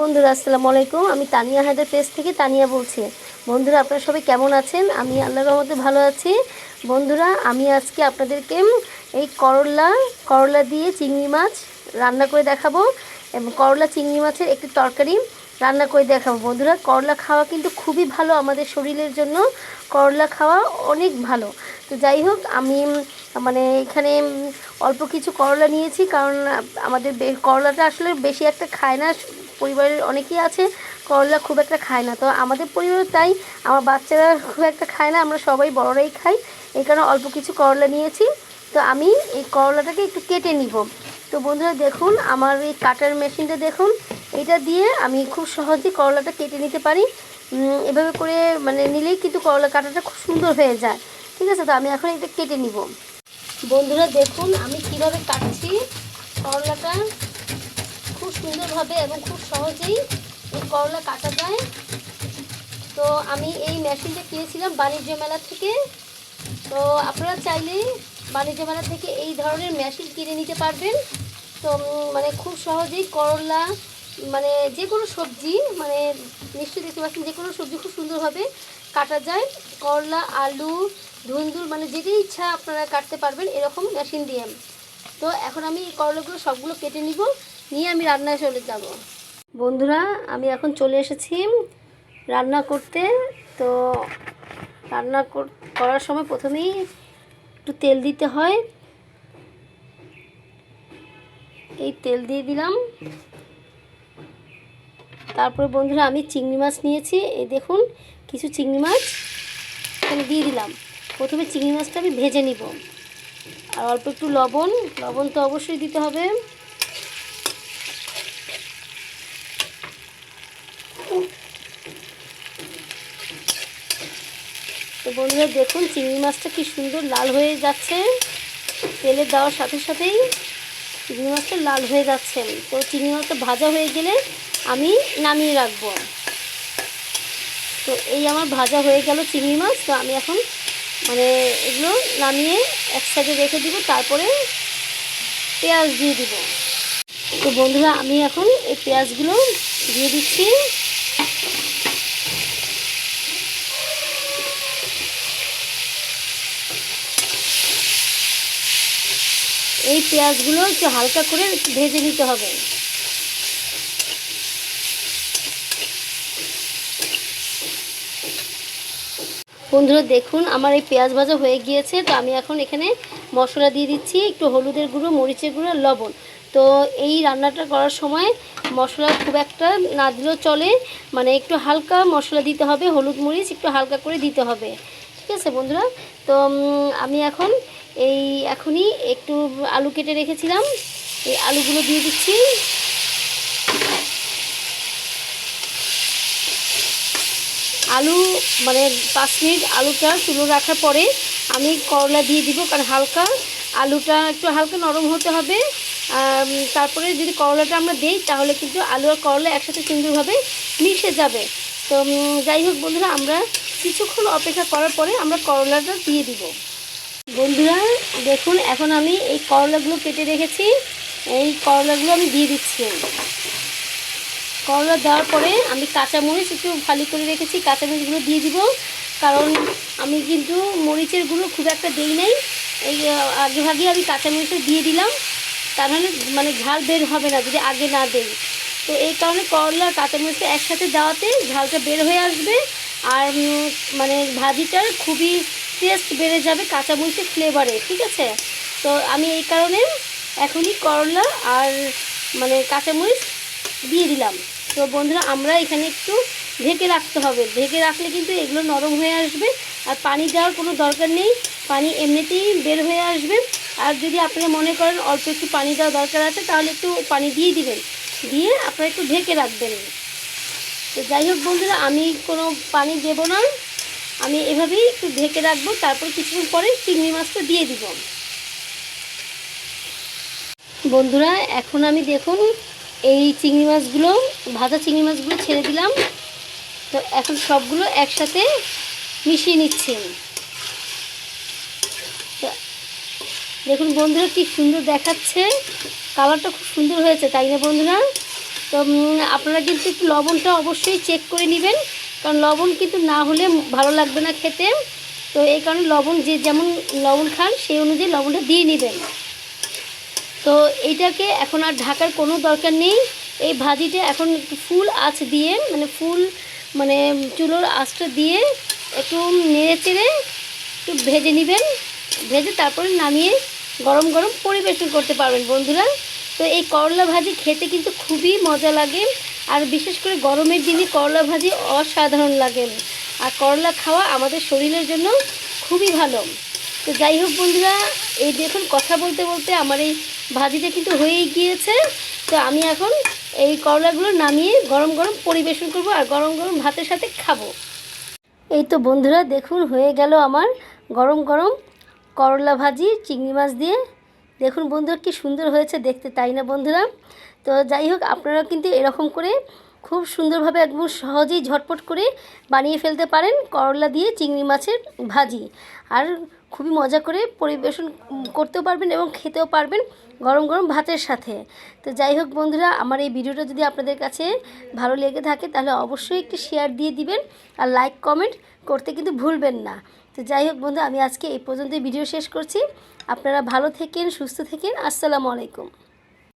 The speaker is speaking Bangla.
বন্ধুরা, আসসালামু আলাইকুম। আমি তানিয়া হায়দার পেজ থেকে তানিয়া বলছি। বন্ধুরা, আপনারা সবাই কেমন আছেন? আমি আল্লাহর রহমতে ভালো আছি। বন্ধুরা, আমি আজকে আপনাদেরকে এই করলা করলা দিয়ে চিংড়ি মাছ রান্না করে দেখাবো এবং করলা চিংড়ি মাছের একটি তরকারি রান্না করে দেখাবো। বন্ধুরা, করলা খাওয়া কিন্তু খুবই ভালো আমাদের শরীরের জন্য। করলা খাওয়া অনেক ভালো। তো যাই হোক, আমি মানে এখানে অল্প কিছু করলা নিয়েছি কারণ আমাদের করলাটা আসলে বেশি একটা খায় না পরিবারের অনেকেই আছে, করলা খুব একটা খায় না। তো আমাদের পরিবারে তাই, আমার বাচ্চারা খুব একটা খায় না, আমরা সবাই বড়রাই খাই। এই কারণে অল্প কিছু করলা নিয়েছি। তো আমি এই করলাটাকে একটু কেটে নিব। তো বন্ধুরা দেখুন, আমার এই কাটার মেশিনটা দেখুন, এটা দিয়ে আমি খুব সহজে করলাটা কেটে নিতে পারি। এভাবে করে মানে নিলেই কিন্তু করলা কাটাটা খুব সুন্দর হয়ে যায়। ঠিক আছে, তো আমি এখন এটা কেটে নিব। বন্ধুরা দেখুন, আমি কীভাবে কাটছি করলাটা। খুব সুন্দরভাবে এবং খুব সহজেই এই করলা কাটা যায়। তো আমি এই মেশিনটা কিনেছিলাম বাণিজ্য মেলা থেকে। তো আপনারা চাইলে বাণিজ্য মেলা থেকে এই ধরনের মেশিন কিনে নিতে পারবেন। তো মানে খুব সহজেই করলা মানে যে কোনো সবজি মানে নিশ্চয়ই দেখতে পাচ্ছেন যে কোনো সবজি খুব সুন্দরভাবে কাটা যায়। করলা, আলু, ধুন্দুল মানে যেটাই ইচ্ছা আপনারা কাটতে পারবেন এরকম মেশিন দিয়ে। তো এখন আমি এই করলাগুলো সবগুলো কেটে নিব, নিয়ে আমি রান্নায় চলে যাব। বন্ধুরা, আমি এখন চলে এসেছি রান্না করতে। তো রান্না কর- করার সময় প্রথমেই একটু তেল দিতে হয়। এই তেল দিয়ে দিলাম। তারপরে বন্ধুরা, আমি চিংড়ি মাছ নিয়েছি। এই দেখুন, কিছু চিংড়ি মাছ এখানে দিয়ে দিলাম। প্রথমে চিংড়ি মাছটা আমি ভেজে নিব। আর অল্প একটু লবণ। লবণ তো অবশ্যই দিতে হবে। তো বন্ধুরা, দেখুন চিংড়ি মাছটা কি সুন্দর লাল হয়ে যাচ্ছে। তেলে দেওয়ার সাথে সাথেই চিংড়ি মাছটা লাল হয়ে যাচ্ছে। তো চিংড়ি মাছটা ভাজা হয়ে গেলে আমি নামিয়ে রাখব। তো এই আমার ভাজা হয়ে গেল চিংড়ি মাছ। তো আমি এখন মানে এগুলো নামিয়ে এক সাইডে রেখে দিব, তারপরে পেঁয়াজ দিয়ে দিব। তো বন্ধুরা, আমি এখন এই পেঁয়াজগুলো দিয়ে দিচ্ছি। এই পেঁয়াজগুলো একটু হালকা করে ভেজে নিতে হবে। বন্ধুরা, দেখুন, আমার এই পেঁয়াজ ভাজা হয়ে গিয়েছে। তো আমি এখন এখানে মশলা দিয়ে দিচ্ছি, একটু হলুদের গুঁড়ো, মরিচের গুঁড়ো লবণ। তো এই রান্নাটা করার সময় মশলা খুব একটা না দিলেও চলে। মানে একটু হালকা মশলা দিতে হবে, হলুদ মরিচ একটু হালকা করে দিতে হবে। ঠিক আছে বন্ধুরা? তো আমি এখন এই, এখনই একটু আলু কেটে রেখেছিলাম। এই আলুগুলো দিয়ে দিচ্ছি। আলু মানে পাঁচ মিনিট আলুটা চুলো রাখার পরে আমি করলা দিয়ে দিব, কারণ হালকা আলুটা একটু হালকা নরম হতে হবে। তারপরে যদি করলাটা আমরা দিই, তাহলে কিন্তু আলু আর করলা একসাথে সুন্দরভাবে মিশে যাবে। তো যাই হোক বন্ধুরা, আমরা কিছুক্ষণ অপেক্ষা করার পরে আমরা করলাটা দিয়ে দিব। বন্ধুরা, দেখুন, এখন আমি এই করলাগুলো কেটে রেখেছি। এই করলাগুলো আমি দিয়ে দিচ্ছি। করলা দেওয়ার পরে আমি কাঁচামরিচ একটু ভালো করে রেখেছি, কাঁচামরিচগুলো দিয়ে দিব। কারণ আমি কিন্তু মরিচের গুঁড়ো খুব একটা দেই নাই। এই আগে ভাগে আমি কাঁচামরিচটা দিয়ে দিলাম। তাহলে মানে ঝাল বের হবে না, যদি আগে না দেই। তো এই কারণে করলা কাঁচামরিচটা একসাথে দেওয়াতে ঝালটা বের হয়ে আসবে। আর মানে ভাজিটার খুবই টেস্ট বেড়ে যাবে কাঁচামরিচের ফ্লেভারে ঠিক আছে? তো আমি এই কারণে এখনই করলা আর মানে কাঁচামরিচ দিয়ে দিলাম। তো বন্ধুরা, আমরা এখানে একটু ঢেকে রাখতে হবে। ঢেকে রাখলে কিন্তু এগুলো নরম হয়ে আসবে। আর পানি দেওয়ার কোনো দরকার নেই। পানি এমনিতেই বের হয়ে আসবে। আর যদি আপনারা মনে করেন অল্প একটু পানি দেওয়া দরকার আছে, তাহলে একটু পানি দিয়ে দিবেন। দিয়ে আপনারা একটু ঢেকে রাখবেন। তো যাই হোক বন্ধুরা, আমি কোনো পানি দেব না। আমি এভাবেই একটু ঢেকে রাখব। তারপর কিছুক্ষণ পরে চিংড়ি মাছটা দিয়ে দিব। বন্ধুরা, এখন আমি দেখুন এই চিংড়ি মাছগুলো, ভাজা চিংড়ি মাছগুলো ছেড়ে দিলাম। তো এখন সবগুলো একসাথে মিশিয়ে নিচ্ছি তো দেখুন বন্ধুরা কি সুন্দর দেখাচ্ছে। কালারটা খুব সুন্দর হয়েছে, তাই না বন্ধুরা? তো আপনারা কিন্তু একটু লবণটা অবশ্যই চেক করে নেবেন। কারণ লবণ কিন্তু না হলে ভালো লাগবে না খেতে। তো এই কারণে লবণ যে যেমন লবণ খান, সেই অনুযায়ী লবণটা দিয়ে নেবেন। তো এইটাকে এখন আর ঢাকার কোনো দরকার নেই। এই ভাজিটা এখন ফুল আঁচ দিয়ে মানে ফুল মানে চুলোর আঁচটা দিয়ে একটু নেড়ে চেড়ে একটু ভেজে নেবেন। ভেজে তারপরে নামিয়ে গরম গরম পরিবেশন করতে পারবেন বন্ধুরা। তো এই করলা ভাজি খেতে কিন্তু খুবই মজা লাগে। আর বিশেষ করে গরমের দিনে করলা ভাজি অসাধারণ লাগে। আর করলা খাওয়া আমাদের শরীরের জন্য খুবই ভালো। তো যাই হোক বন্ধুরা, এই দেখুন কথা বলতে বলতে আমার এই ভাজিটা কিন্তু হয়েই গিয়েছে। তো আমি এখন এই করলাগুলো নামিয়ে গরম গরম পরিবেশন করব আর গরম গরম ভাতের সাথে খাব। এই তো বন্ধুরা, দেখুন হয়ে গেল আমার গরম গরম করলা ভাজি, চিংড়ি মাছ দিয়ে। দেখুন বন্ধুরা কি সুন্দর হয়েছে দেখতে, তাই না বন্ধুরা? তো যাই হোক আপনারা কিন্তু এরকম করে খুব সুন্দরভাবে একদম সহজেই ঝটপট করে বানিয়ে ফেলতে পারেন করলা দিয়ে চিংড়ি মাছের ভাজি। আর খুবই মজা করে পরিবেশন করতেও পারবেন এবং খেতেও পারবেন গরম গরম ভাতের সাথে। তো যাই হোক বন্ধুরা, আমার এই ভিডিওটা যদি আপনাদের কাছে ভালো লেগে থাকে তাহলে অবশ্যই একটি শেয়ার দিয়ে দিবেন আর লাইক কমেন্ট করতে কিন্তু ভুলবেন না। তো যাই হোক বন্ধু আমি আজকে এই পর্যন্ত ভিডিও শেষ করছি। আপনারা ভালো থেকেন, সুস্থ থেকেন। আসসালামু আলাইকুম।